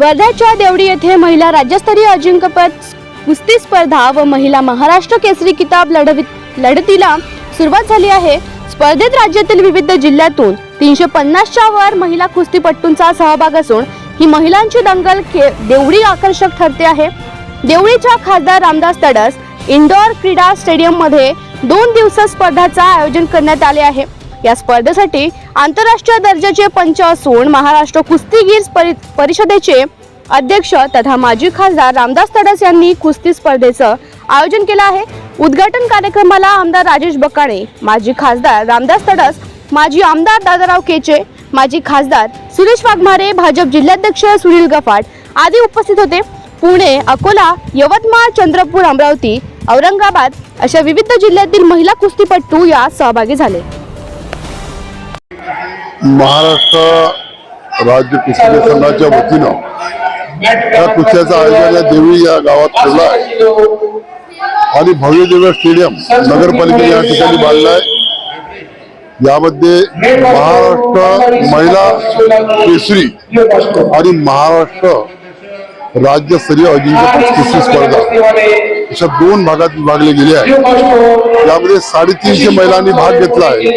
वर्ध्याच्या देवडी येथे महिला राज्यस्तरीय अजिंक्यपद कुस्ती स्पर्धा व महिला महाराष्ट्र केसरी किताब लढवित लढतीला सुरुवात झाली आहे. स्पर्धेत राज्यातील विविध जिल्ह्यातून तीनशे पन्नासच्या वर महिला कुस्तीपट्टूंचा सहभाग असून ही महिलांची दंगल के देवडी आकर्षक ठरते आहे. देवळीच्या खासदार रामदास तडस इंडोर क्रीडा स्टेडियममध्ये दोन दिवस स्पर्धाचं आयोजन करण्यात आले आहे. या स्पर्धेसाठी आंतरराष्ट्रीय दर्जाचे पंच असून महाराष्ट्र कुस्तीगीर परि- परिषदेचे अध्यक्ष तथा माजी खासदार रामदास तडस यांनी कुस्ती स्पर्धेचं आयोजन केलं आहे. उद्घाटन कार्यक्रमाला आमदार राजेश बकाणे माजी खासदार रामदास तडस माजी आमदार दादाराव केचे माजी खासदार सुरेश वाघमारे भाजप जिल्हाध्यक्ष सुनील गफाट आदी उपस्थित होते. पुणे अकोला यवतमाळ चंद्रपूर अमरावती औरंगाबाद अशा विविध जिल्ह्यातील महिला कुस्तीपट्टू यात सहभागी झाले. महाराष्ट्र राज्य कुस्ती संघाच्या वतीनं या कुस्त्याचं आयोजन या देवळी या गावात ठेवलं आहे. आणि भव्य दिव्य स्टेडियम नगरपालिकेने या ठिकाणी बांधलं आहे. यामध्ये महाराष्ट्र महिला केसरी आणि महाराष्ट्र राज्यस्तरीय अजिंक्य कुस्ती स्पर्धा अशा दोन भागात विभागले गेले आहे. यामध्ये साडेतीनशे महिलांनी भाग घेतला आहे.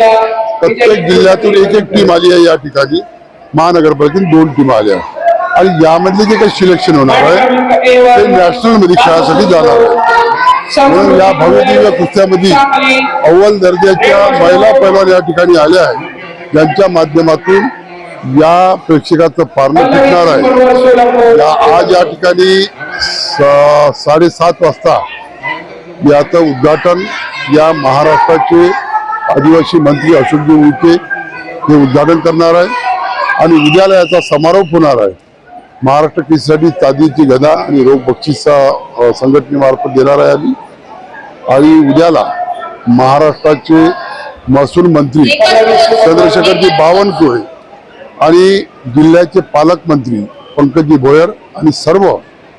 प्रत्येक जिल्ह्यातून एक एक टीम आली आहे या ठिकाणी. महानगरपालिकेतून दोन टीम आल्या. आहेत. आणि यामधले जे काही सिलेक्शन होणार आहे ते नॅशनलमध्ये खेळासाठी जाणार आहे. म्हणून या भव्य दिव्य कुस्त्यामध्ये अव्वल दर्जाच्या महिला पैलवान या ठिकाणी आल्या आहेत. ज्यांच्या माध्यमातून या प्रेक्षकाचं पारणं टिकणार आहे. या आज या ठिकाणी सा- साडेसात वाजता याचं उद्घाटन या महाराष्ट्राचे आदिवासी मंत्री अशोकजी उके हे उद्घाटन करणार आहे आणि उद्याला याचा समारोप होणार आहे. महाराष्ट्र केससाठी तादीची गदा आणि रोग बक्षिसा संघटनेमार्फत देणार आहे आम्ही. आणि उद्याला महाराष्ट्राचे महसूल मंत्री चंद्रशेखरजी बावनकुळे आणि जिल्ह्याचे पालकमंत्री पंकजी भोयर आणि सर्व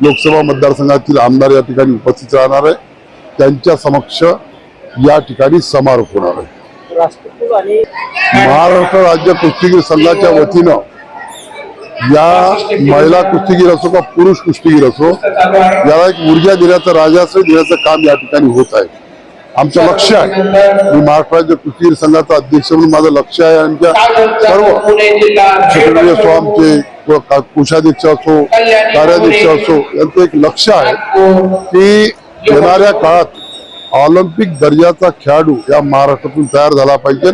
लोकसभा मतदारसंघातील आमदार या ठिकाणी उपस्थित राहणार आहे. त्यांच्या समक्ष या ठिकाणी समारोप होणार आहे. महाराष्ट्र राज्य कुस्तीगीर संघाच्या वतीनं या महिला कुस्तीगीर असो का पुरुष कुस्तीगीर असो याला एक ऊर्जा देण्याचं राजाश्रय देण्याचं काम या ठिकाणी होत आहे. आमचं लक्ष आहे. मी महाराष्ट्र राज्य कुस्तीगीर संघाचा अध्यक्ष म्हणून माझं लक्ष आहे आमच्या सर्व सेक्रेटरी असो आमचे किंवा कोषाध्यक्ष असो कार्याध्यक्ष असो यांचं एक लक्ष आहे की येणाऱ्या काळात ऑलिम्पिक दर्जाचा खेळाडू या महाराष्ट्रातून तयार झाला पाहिजे.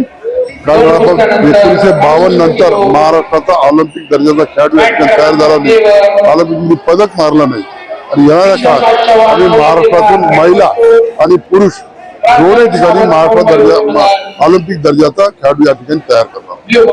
कारण आपण एकोणीसशे बावन्न नंतर महाराष्ट्राचा ऑलिम्पिक दर्जाचा खेळाडू या ठिकाणी तयार झाला नाही. ऑलिम्पिक पदक मारलं नाही. आणि येणाऱ्या काळात आम्ही महाराष्ट्रातून महिला आणि पुरुष दोन्ही ठिकाणी महाराष्ट्र दर्जा ऑलिम्पिक दर्जाचा खेळाडू या ठिकाणी तयार करतो